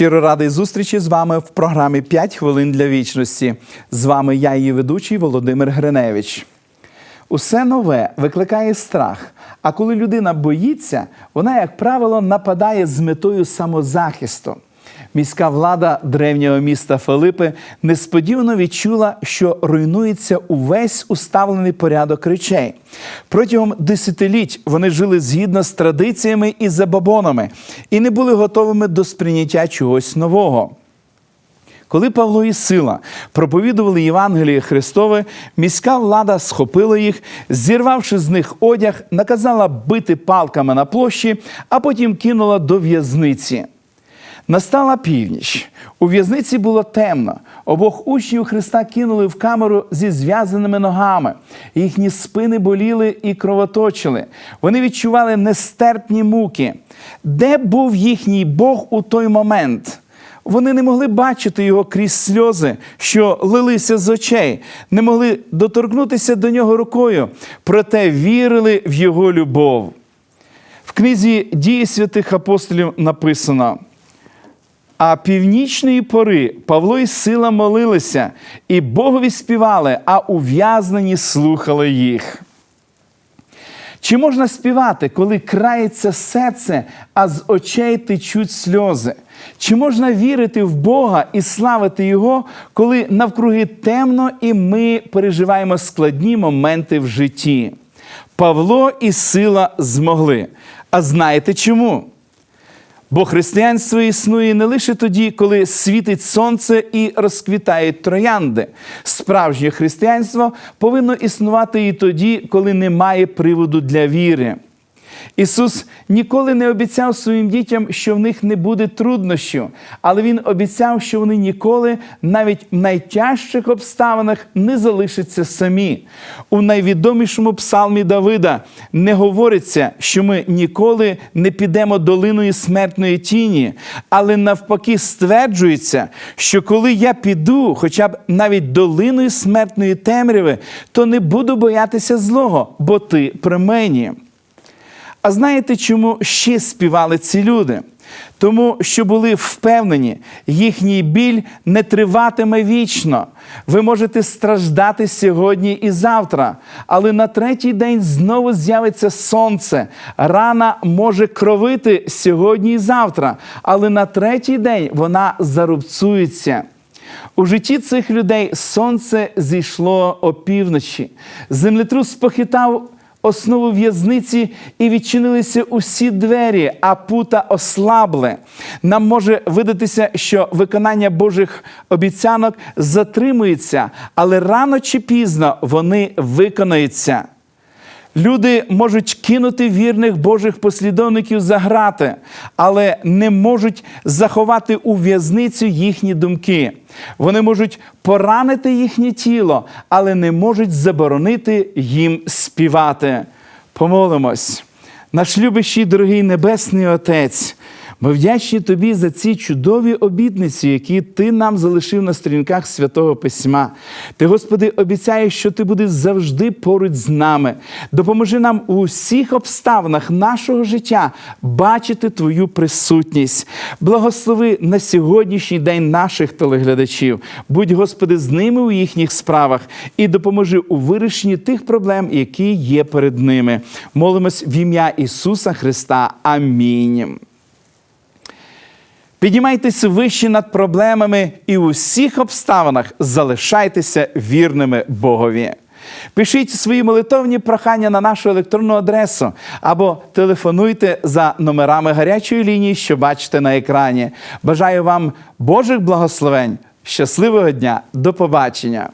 Щиро радий зустрічі з вами в програмі «5 хвилин для вічності. З вами я, її ведучий Володимир Гриневич. Усе нове викликає страх. А коли людина боїться, вона, як правило, нападає з метою самозахисту. Міська влада древнього міста Филипи несподівано відчула, що руйнується увесь уставлений порядок речей. Протягом десятиліть вони жили згідно з традиціями і забобонами і не були готовими до сприйняття чогось нового. Коли Павло і Сила проповідували Євангеліє Христове, міська влада схопила їх, зірвавши з них одяг, наказала бити палками на площі, а потім кинула до в'язниці. Настала північ. У в'язниці було темно. Обох учнів Христа кинули в камеру зі зв'язаними ногами. Їхні спини боліли і кровоточили. Вони відчували нестерпні муки. Де був їхній Бог у той момент? Вони не могли бачити його крізь сльози, що лилися з очей, не могли доторкнутися до нього рукою, проте вірили в його любов. В книзі дії святих апостолів написано. А північної пори Павло і Сила молилися, і Богові співали, а ув'язнені слухали їх. Чи можна співати, коли крається серце, а з очей течуть сльози? Чи можна вірити в Бога і славити Його, коли навкруги темно і ми переживаємо складні моменти в житті? Павло і сила змогли. А знаєте чому? Бо християнство існує не лише тоді, коли світить сонце і розквітають троянди. Справжнє християнство повинно існувати і тоді, коли немає приводу для віри. Ісус ніколи не обіцяв своїм дітям, що в них не буде труднощів, але Він обіцяв, що вони ніколи, навіть в найтяжчих обставинах, не залишаться самі. У найвідомішому псалмі Давида не говориться, що ми ніколи не підемо долиною смертної тіні, але навпаки стверджується, що коли я піду, хоча б навіть долиною смертної темряви, то не буду боятися злого, бо ти при мені. А знаєте, чому ще співали ці люди? Тому що були впевнені, їхній біль не триватиме вічно. Ви можете страждати сьогодні і завтра, але на третій день знову з'явиться сонце. Рана може кровити сьогодні і завтра, але на третій день вона зарубцується. У житті цих людей сонце зійшло опівночі. Землетрус похитав основу в'язниці і відчинилися усі двері, а пута ослабли. Нам може видатися, що виконання Божих обіцянок затримується, але рано чи пізно вони виконаються. Люди можуть кинути вірних Божих послідовників за грати, але не можуть заховати у в'язницю їхні думки. Вони можуть поранити їхнє тіло, але не можуть заборонити їм співати. Помолимось. Наш любящий, дорогий Небесний Отець. Ми вдячні тобі за ці чудові обітниці, які ти нам залишив на сторінках святого письма. Ти, Господи, обіцяєш, що ти будеш завжди поруч з нами. Допоможи нам у всіх обставинах нашого життя бачити Твою присутність. Благослови на сьогоднішній день наших телеглядачів. Будь, Господи, з ними у їхніх справах і допоможи у вирішенні тих проблем, які є перед ними. Молимось в ім'я Ісуса Христа. Амінь. Піднімайтеся вище над проблемами і у всіх обставинах залишайтеся вірними Богові. Пишіть свої молитовні прохання на нашу електронну адресу або телефонуйте за номерами гарячої лінії, що бачите на екрані. Бажаю вам Божих благословень, щасливого дня, до побачення!